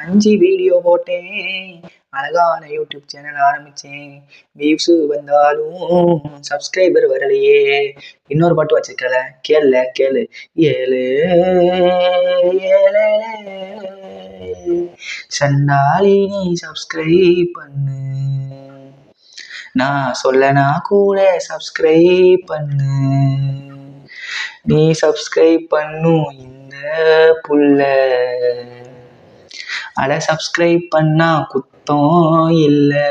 அஞ்சு வீடியோ போட்டேன். அழகான யூடியூப் சேனல் ஆரம்பித்தேன் வியூஸு வந்தாலும் சப்ஸ்கிரைபர் வரலையே. இன்னொரு பாட்டு வச்சிருக்கல கேளு கேளு. ஏழு ஏழு சண்டாலி நீ சப்ஸ்கிரைப் பண்ணு. நான் சொல்லனா கூட சப்ஸ்கிரைப் பண்ணு. நீ சப்ஸ்கிரைப் பண்ணும் இந்த புள்ள. அட சப்ஸ்கிரைப் பண்ணா குத்தம் இல்லை.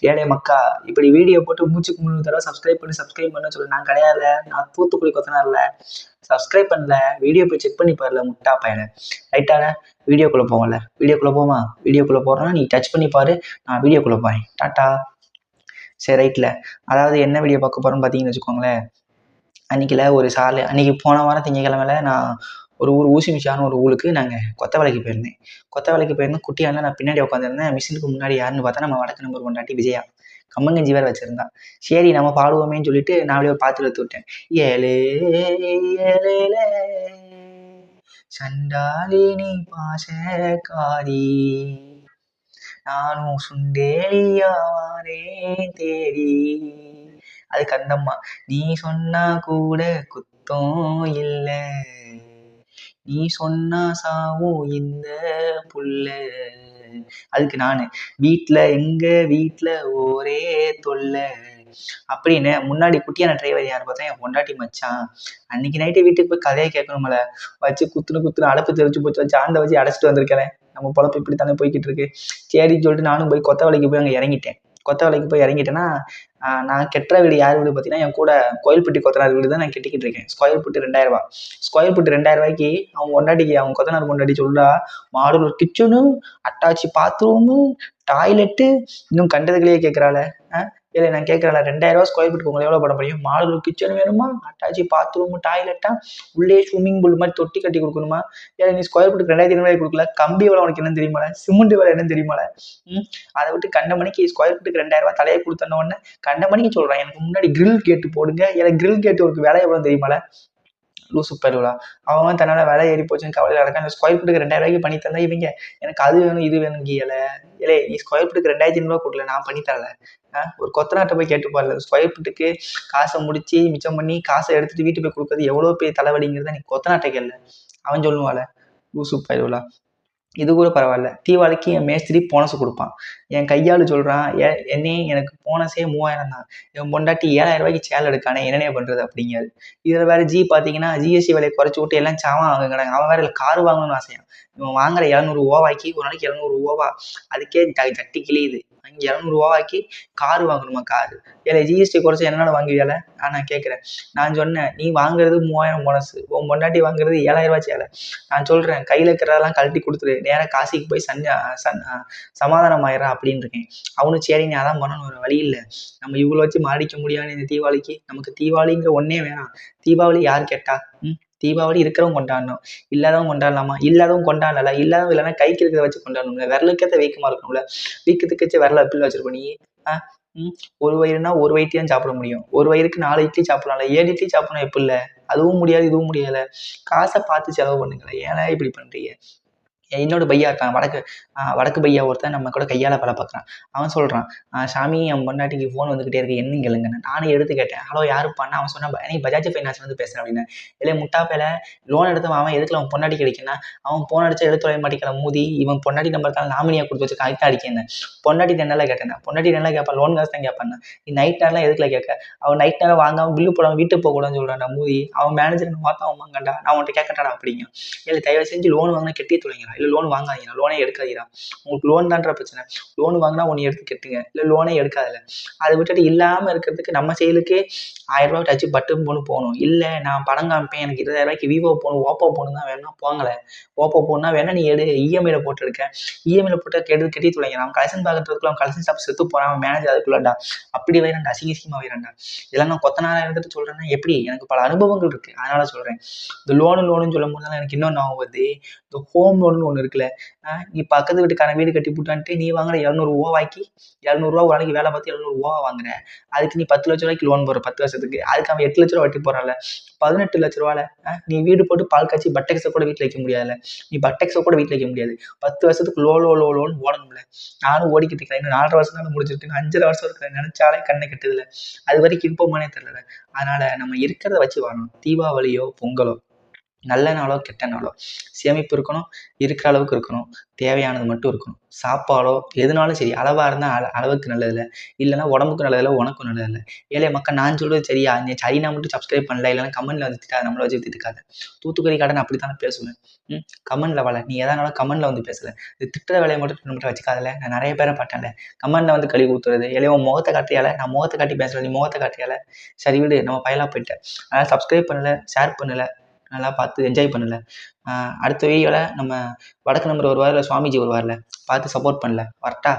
ஏழை மக்கா இப்படி வீடியோ போட்டு மூச்சுக்கு மூணு தடவை சப்ஸ்கிரைப் பண்ணி சப்ஸ்கிரைப் பண்ண சொல்லி. நான் கிடையாது நான் தூத்துக்குடி கொத்தனார்ல. சப்ஸ்கிரைப் பண்ணல. வீடியோ போய் செக் பண்ணி பாருல முட்டா பையனை. ரைட்டான வீடியோக்குள்ளே போவோம்ல. வீடியோக்குள்ளே போமா வீடியோக்குள்ளே போகிறோன்னா நீ டச் பண்ணி பாரு. நான் வீடியோக்குள்ளே போகிறேன் டாட்டா. சரி ரைட்டில் அதாவது என்ன வீடியோ பார்க்க போகிறோன்னு பார்த்தீங்கன்னு வச்சுக்கோங்களேன். அன்றைக்கில ஒரு சாலை அன்றைக்கி போன வாரம் திங்கக்கிழமையில நான் ஒரு ஊர் ஊசி மிஷான்னு ஒரு ஊருக்கு நாங்கள் கொத்த வேலைக்கு போயிருந்தேன். கொத்த வேலைக்கு போயிருந்தேன் குட்டியால நான் பின்னாடி உட்காந்துருந்தேன் மிஷினுக்கு முன்னாடி யாருன்னு பார்த்தா நம்ம வடக்கு நம்பர் கொண்டாட்டி விஜயா. கம்மங்கஞ்சி வேறு வச்சுருந்தான் சரி நம்ம பாடுவோமேன்னு சொல்லிட்டு நான் அப்படியே ஒரு பாத்திரம் எடுத்து விட்டேன். ஏழு ஏழு சண்டாளி நீ நானும் சுண்டேலியாவாரேன் தேடி. அதுக்கு அந்தம்மா நீ சொன்னா கூட குத்தம் இல்லை. நீ சொன்னா சாவும் இந்த புள்ள. அதுக்கு நான் வீட்டில் எங்கள் வீட்டில் ஒரே தொல்லை. அப்படின்னு முன்னாடி குட்டியான டிரைவர் யார் பார்த்தா என் பொண்டாட்டி மச்சான். அன்னைக்கு நைட்டு வீட்டுக்கு போய் கதையை கேட்கணும்ல வச்சு குத்துனு குத்துனு அடப்பு தெரிஞ்சு போச்சு. வச்சு ஆண்டை வச்சு அடைச்சிட்டு வந்திருக்கேன். நம்ம பொழப்பு இப்படி தானே போய்கிட்டு இருக்கு. சரின்னு சொல்லிட்டு நானும் போய் கொத்த வேலைக்கு போய் அங்கே இறங்கிட்டேன். கொத்த வேலைக்கு போய் இறங்கிட்டேன்னா நான் கெட்டுற வீடு யார் வீடு பார்த்தீங்கன்னா என் கூட கோயில்பட்டி கொத்தனார் வீடு தான் நான் கட்டிக்கிட்டு இருக்கேன். ஸ்கொயர் ஃபீட்டு ரெண்டாயிரரூபா ஸ்கொயர் ஃபீட்டு ரெண்டாயிரரூபாய்க்கு அவன் கொண்டாடிக்கு அவன் கொத்தனார் கொண்டாடி சொல்கிறா மாடலூர் கிச்சனு அட்டாச்சி பாத்ரூமு டாய்லெட்டு இன்னும் கண்டதுகளையே கேட்குறாள் இல்லை நான் கேட்குறேன் ரெண்டாயிரரூவா ஸ்கொயர் ஃபீட் உங்களுக்கு எவ்வளோ பண்ண முடியும் மாடலூர் கிச்சன் வேணுமா? அட்டாச்சி பாத்ரூம் டாய்லெட்டா உள்ளே ஸ்விம்மிங் பூல் மாதிரி தொட்டி கட்டி கொடுக்கணுமா? ஏன்னா நீ ஸ்கொயர் ஃபீட் ரெண்டாயிரத்தி ஐநூறு கொடுக்கல? கம்பி எவ்வளோ உனக்கு என்ன தெரியுமா சிமெண்ட் வேலை என்ன தெரியுமா அதை விட்டு கண்ட மணிக்கு ஸ்கொயர் ஃபீட்டுக்கு ரெண்டாயிரரூவா தலையை கொடுத்தன உடனே கண்ட மணிக்கு சொல்கிறேன் எனக்கு முன்னாடி கிரில் கேட்டு போடுங்க. எனக்கு கிரில் கேட்டு ஒரு வேலை எவ்வளோ தெரியுமா லூசு பருவலா அவன் தன்னால் வேலை ஏறி போச்சுன்னு கவலையில் இருக்கான். அந்த ஸ்கொயர் ஃபீட்டுக்கு ரெண்டாயிரம் ரூபாய்க்கு பண்ணி தந்தா இவங்க எனக்கு அது வேணும் இது வேணும் கீழே. இல்லை நீ ஸ்கொயர் ஃபீட்டுக்கு ரெண்டாயிரத்தி ஐநூறுபா கொடுக்கல நான் பண்ணி தரல. ஒரு கொத்தனாட்ட போய் கேட்டு பாருல ஸ்கொயர் ஃபீட்டுக்கு காசை முடிச்சு மிச்சம் பண்ணி காசை எடுத்துட்டு வீட்டுக்கு போய் கொடுக்குறது எவ்வளோ பெரிய தலைவலிங்கிறத நீ கொத்தனாட்ட கேள்ல அவன் சொல்லுவாள் லூசு பருவலா இது கூட பரவாயில்ல. தீபாவளிக்கு என் மேஸ்திரி போனஸ் கொடுப்பான். என் கையால் சொல்கிறான் ஏ என்னே எனக்கு போனஸே மூவாயிரம் தான். என் பொண்டாட்டி ஏழாயிரம் ரூபாய்க்கு சேல் எடுக்கானே என்னென்ன பண்ணுறது அப்படிங்கிறது இதில் வேறு ஜி பார்த்தீங்கன்னா ஜிஎஸ்டி விலையை குறைச்சி விட்டு எல்லாம் சாமான் வாங்குங்கிறாங்க அவன் வேறு கார் வாங்கணும்னு ஆசையான் இவன் வாங்குற இரநூறு ஓவாய்க்கு ஒரு நாளைக்கு இரநூறு ஓவா. அதுக்கே தட்டி கிளியுது அங்கே இரநூறுவாக்கி கார் வாங்கணுமா காரு இல்லை ஜிஎஸ்டி குறைச்சி என்னால் வாங்குவியால? நான் கேட்குறேன். நான் சொன்னேன் நீ வாங்குறது மூவாயிரம் போனஸ் உன் பொண்டாட்டி வாங்குறது ஏழாயிரூவா சேலை. நான் சொல்கிறேன் கையில் இருக்கிறதெல்லாம் கழட்டி கொடுத்துரு. நேராக காசிக்கு போய் சன் சன் சமாதானம் ஆயிடுறா அப்படின்னு இருக்கேன். அவனும் சரி நீ அதான் பண்ணணும் ஒரு வழி இல்லை. நம்ம இவ்வளோ வச்சு மாடிக்க முடியாது இந்த தீபாவளிக்கு. நமக்கு தீபாவளிங்கிற ஒன்றே வேணாம். தீபாவளி யார் கேட்டா? ம்? தீபாவளி இருக்கிறவங்க கொண்டாடணும். இல்லாதவங்க கொண்டாடலாமா? இல்லாதவங்க கொண்டாடல இல்லாதவங்க இல்லைன்னா கைக்கு இருக்கிறத வச்சு கொண்டாடணும்ல. விரலுக்கேற்ற வீக்கமாக இருக்கணும்ல. வீக்கத்துக்கு வச்சு விரல எப்படி வச்சிருப்ப நீ. ஒரு வயிறுனா ஒரு வயிற்று தான் சாப்பிட முடியும். ஒரு வயிறுக்கு நாலு இட்லி சாப்பிடலாம்ல. ஏழு இட்லி சாப்பிடணும் எப்படி இல்லை? அதுவும் முடியாது இதுவும் முடியலை காசை பார்த்து செலவு பண்ணுங்களேன். ஏன்னா இப்படி பண்ணுறீங்க இன்னொரு பையா இருக்கான். வடக்கு வடக்கு பையா ஒருத்தன் நம்ம கூட கையால் பல பார்க்குறான் அவன் சொல்கிறான் சாமி என் பொண்டாட்டிக்கு ஃபோன் வந்துக்கிட்டே இருக்கு. என்னன்னு கேளுங்கன்னு. நானும் எடுத்து கேட்டேன். ஹலோ யாருப்பான்னு அவன் சொன்னான் நீ பஜாஜ் ஃபைனான்ஸ் வந்து பேசுகிறேன் அப்படின்னு. இல்லை முட்டா லோன் எடுத்தவன் அவன் எதுக்குல அவன் பொண்டாட்டி கிடைக்குன்னா அவன் ஃபோன் அடிச்சு எடுத்து வர மாட்டேங்கிற மூதி இவன் பொண்டாட்டி நம்பருக்கான நாமினியாக கொடுத்து வச்சு கரெக்டாக அடிக்கிறேன் பொண்டாட்டி நல்லா கேட்டேன் பொண்டாட்டி நல்லா கேட்பான் லோன் காசு தான் கேட்பான் நீ நைட் நேரம் எதுக்குல கேட்க? அவன் நைட் நேரம் வாங்காம பில்லு போடாம வீட்டுக்கு போகக்கூடாதுன்னு சொல்கிறான் மூதி. அவன் மேனேஜர் பார்த்தா அவன் வாங்கண்டா நான் உன்ட்ட கேட்கட்டாடா? அப்படிங்க இல்லை தயவு செஞ்சு லோன் வாங்கினா கெட்டி தொலைங்கிறா இல்லை லோன் வாங்காதீங்க. லோனே எடுக்காதீரா உங்களுக்கு லோன் தான்ற பிரச்சனை. லோன் வாங்கினா ஒன்று எடுத்து கட்டுங்க. இல்லை லோனே எடுக்காதில்ல அதை விட்டுட்டு இல்லாமல் இருக்கிறதுக்கு நம்ம செயலுக்கு ஆயிரரூபா டச்சு பட்டன் போன்னு போகணும். இல்லை நான் படம் காமிப்பேன். எனக்கு இருபதாயிரரூபாய்க்கு விவோ போகணும் ஓப்போ போகணும் தான் வேணா போங்களே. ஓப்போ போகணுன்னா வேணா நீ எடு. இஎம்ஐயில் போட்டு எடுக்க இஎம்ஐயில் போட்டு கெடுத்து கட்டி தொலைங்க. நம்ம கலெக்ஷன் பார்க்கறதுக்குள்ள அவன் கலெக்ஷன் ஷாப் செத்து போகிறான் மேனேஜர் அதுக்குள்ளடா. அப்படி வைரண்டா அசிங்க அசிங்கமாக வைரண்டா இதெல்லாம் நான் கொத்தனாராக இருந்துட்டு சொல்கிறேன்னா எப்படி? எனக்கு பல அனுபவங்கள் இருக்குது அதனால் சொல்கிறேன் இந்த லோனு லோனுன்னு சொல்லும் போது எனக்கு இன்னொன்று ஆகும் வருது. இந்த ஹோம் லோன் ஒன்று இருக்குல்ல? நீ பக்கத்து வீட்டுக்கான வீடு கட்டி போட்டான்ட்டு நீ வாங்குற இரநூறு ஓவாக்கி இரநூறுவா ஒரு நாளைக்கு வேலை பார்த்து எழுநூறு ஓவா வாங்குற. அதுக்கு நீ பத்து லட்ச ரூபாய்க்கு லோன் போடுற பத்து வருஷத்துக்கு. அதுக்கு அவன் எட்டு லட்ச ரூபா வட்டி போடுறான்ல. பதினெட்டு லட்ச ரூபால நீ வீடு போட்டு பால் காய்ச்சி பட்டெக்ஸை கூட வீட்டில் வைக்க முடியாதுல்ல. நீ பட்டெக்ஸை கூட வீட்டில் வைக்க முடியாது. பத்து வருஷத்துக்கு லோ லோ லோ லோன்னு ஓடணும்ல. நானும் ஓடிக்கிட்டு இருக்கேன். இன்னும் நாலரை வருஷம் தான் முடிச்சிருக்கு அஞ்சரை வருஷம் இருக்கிறேன். நினச்சாலே கண்ணை கட்டுதில்ல. அது வரைக்கும் இருப்போமானே தெரியல. அதனால் நம்ம இருக்கிறத வச்சு வாழணும். தீபாவளியோ பொங்கலோ நல்ல நாளோ கெட்ட நாளோ. சேமிப்பு இருக்கணும் இருக்கிற அளவுக்கு இருக்கணும். தேவையானது மட்டும் இருக்கணும். சாப்பாடோ எதுனாலும் சரி அளவாக இருந்தால் அள அளவுக்கு நல்லதில்ல. இல்லைன்னா உடம்புக்கு நல்லதில்ல உனக்கும் நல்லதில்ல. ஏழை மக்கள் நான் சொல்கிறது சரியா? நீ சரினா மட்டும் சப்ஸ்கிரைப் பண்ணல இல்லைன்னா கமெண்ட்டில் வந்து திட்டா நம்மளை வச்சு திட்டுக்காத. தூத்துக்குடி கடை அப்படி தானே பேசுவேன். ம் கமெண்ட்டில் வள. நீ எதானாலும் கமெண்ட்டில் வந்து பேசலை இது திட்டுற வேலையை மட்டும் மட்டும் வச்சுக்காதல. நான் நிறைய பேரை பார்த்தேன்ல. கமெண்ட்டில் வந்து கழுவி ஊற்றுறது இல்லை உன் முகத்தை காட்டியால? நான் முகத்தை காட்டி பேசலை நீ முகத்தை காட்டியால? சரி விடு நம்ம பயலாக போயிட்டேன். அதனால் சப்ஸ்கிரைப் பண்ணல ஷேர் பண்ணலை. நல்லா பார்த்து என்ஜாய் பண்ணல. அடுத்த வீடியோவில் நம்ம வடக்கு நம்பர் வருவார் இல்லை சுவாமிஜி வருவார்ல பார்த்து சப்போர்ட் பண்ணல. வரட்டா?